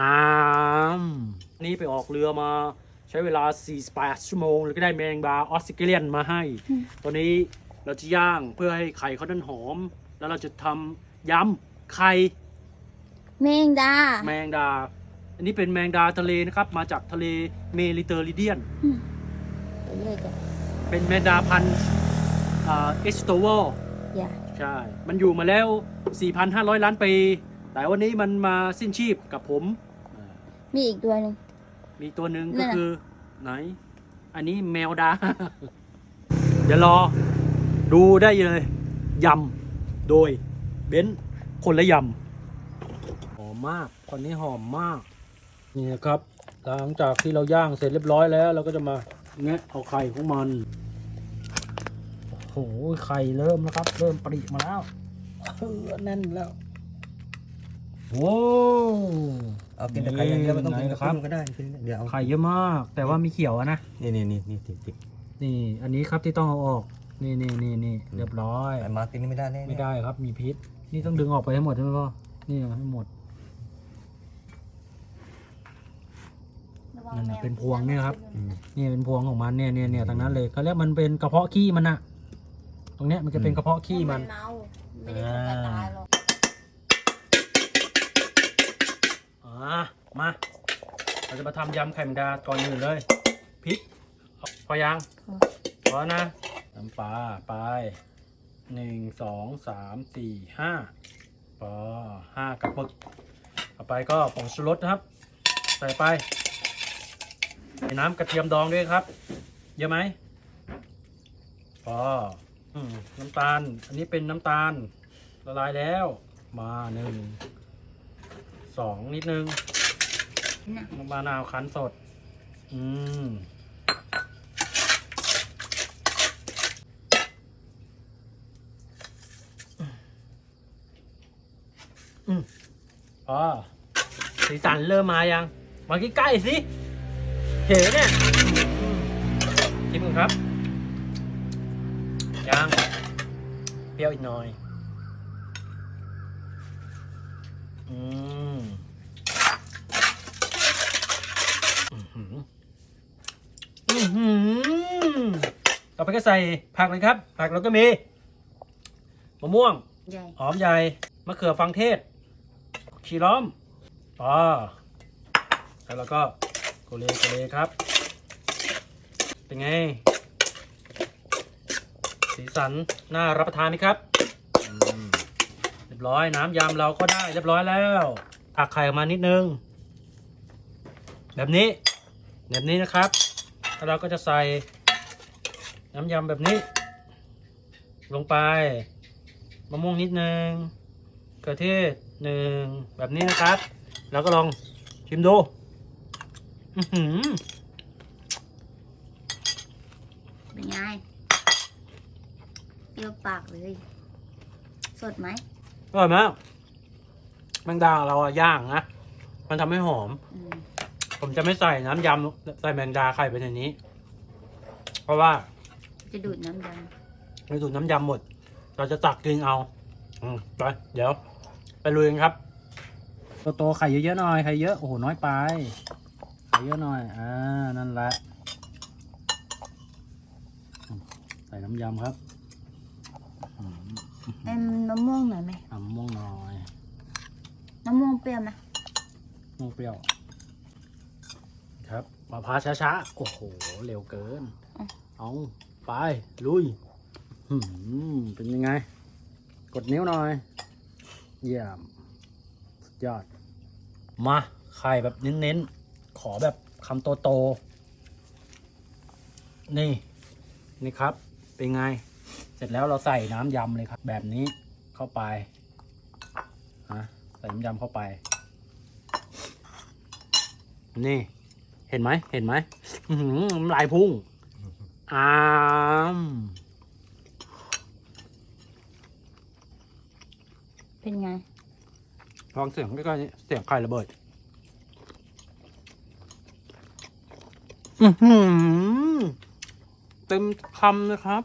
อามนี่ไปออกเรือมาใช้เวลา 48 ชั่วโมง แล้วก็ได้แมงดาออสเตรเลียนมาให้ ตอนนี้เราจะย่างเพื่อให้ไข่เขานั้นหอม แล้วเราจะทำยำไข่แมงดา แมงดา อันนี้เป็นแมงดาทะเลนะครับ มาจากทะเลเมดิเตอร์เรเนียน ไปเรื่อยกันเป็นแมงดาพันธุ์เอสโตวอลอย่าใช่ มันอยู่มาแล้ว 4,500 ล้านปี แต่วันนี้มันมาสิ้นชีพกับผมอ่า มีอีกตัวหนึ่ง มีตัวหนึ่งนั่ก็นน่ะ คือไหน อันนี้แมวดา เดี๋ยวรอ ดูได้เลยยำโดยเบนซ์คนละยำหอมมากคนนี้หอมมาก นี่นะครับ หลังจากที่เราย่างเสร็จเรียบร้อยแล้ว เราก็จะมาแงะเอาไข่ของมันโอ้โหไข่เริ่มแล้วครับ เริ่มปริมาแล้วเออแน่นแล้ว โอ้เอากินแต่ไข่อย่างเดียวไม่ต้องกินไหนกับครับข้าวก็ได้กินเดี๋ยวเอาไข่เยอะมาก แต่ว่ามีเขียวอะนะ นี่นี่นี่นี่ติดติดนี่ อันนี้ครับที่ต้องเอาออก นี่นี่นี่นี่เรียบร้อย ไอ้มากินนี่ไม่ได้แน่ไม่ได้ครับ มีพิษ นี่ต้องดึงออกไปให้หมดใช่ไหมพ่อ นี่ให้หมดนั่นน่ะเป็นพวงเนี่ยครับอืมนี่เป็นพวงของมันเนี่ยเนี่ยเนี่ยทางนั้นเลยเขาเรียกมันเป็นกระเพาะขี้มันอะตรงเนี้ยมันจะเป็นกระเพาะขี้มันเมาไม่ได้ทำการตายหรอก อ่า มา เราจะมาทำยำไข่แมงดาก่อนอื่นเลยพริก พอยังพอนะน้ำปลาไปหนึ่งสองสามสี่ห้าพอห้ากระปุกต่อไปก็ผงชูรสนะครับ ใส่ไปใส่น้ำกระเทียมดองด้วยครับ เยอะไหมพออมน้ำตาล อันนี้เป็นน้ำตาลละลายแล้ว มาหนึ่ง สองนิดนึงนมะนาวคั้นสด อืมอืมอ๋อสีสันเริ่มมายัง มาใกล้ๆสิ เห็นเนี่ยชิมกันครับ ยัง เปรี้ยวอีกหน่อย อืม อื้อหืออื้อหือต่อ ไปก็ใส่ผักเลยครับ ผักเราก็มีมะม่วงใหญ่หอมใหญ่มะเขือฟังเทศ ชีล้อมอ๋อแล้วเราก็โกเลโกเลครับ เป็นไง สีสันน่ารับประทานไหมครับอืมเรียบร้อยน้ำยำเราก็ได้เรียบร้อยแล้วตักไข่ออกมานิดนึง แบบนี้ แบบนี้นะครับแล้วเราก็จะใส่ น้ำยำแบบนี้ ลงไปมะม่วงนิดนึงกระเทศหนึ่งแบบนี้นะครับ แล้วก็ลองชิมดูอื้อหือเป็นไงเปรี้ยวปากเลย สดไหมอร่อยมากแมงดาเราอะย่างนะ มันทำให้หอม อืม ผมจะไม่ใส่น้ำยำใส่แมงดาไข่ไปในนี้ เพราะว่า จะดูดน้ำดในสูตรน้ำยำหมด เราจะตักกินเอา อืมไป เดี๋ยว ไปลุยกันครับ โตๆไข่เยอะๆหน่อย ไข่เยอะ โอ้โห น้อยไป ไข่เยอะหน่อย อ่า นั่นแหละอืมใส่น้ำยำครับอืมำเป็นมะม่วงหน่อยไหมอะมะม่วงหน่อยมะม่วงเปรี้ยวไหมมะม่วงเปรี้ยว ครับมาพาช้าๆ โอ้โห เร็วเกิน เอา ไป ลุยหืมเป็นยังไง กดนิ้วหน่อย เยี่ยมสุดยอด มา ไข่แบบเน้นๆ ขอแบบคำโตๆ นี่ นี่ครับ เป็นไง เสร็จแล้วเราใส่น้ำยำเลยครับ แบบนี้เข้าไปฮะใส่น้ำยำเข้าไป นี่ เห็นไหม เห็นไหมอื้อหือน้ำลายพุ่ง อามเป็นไงฟังเสียงใกล้ๆนี้เสียงไข่ระเบิด อือหือเต็มคำนะครับ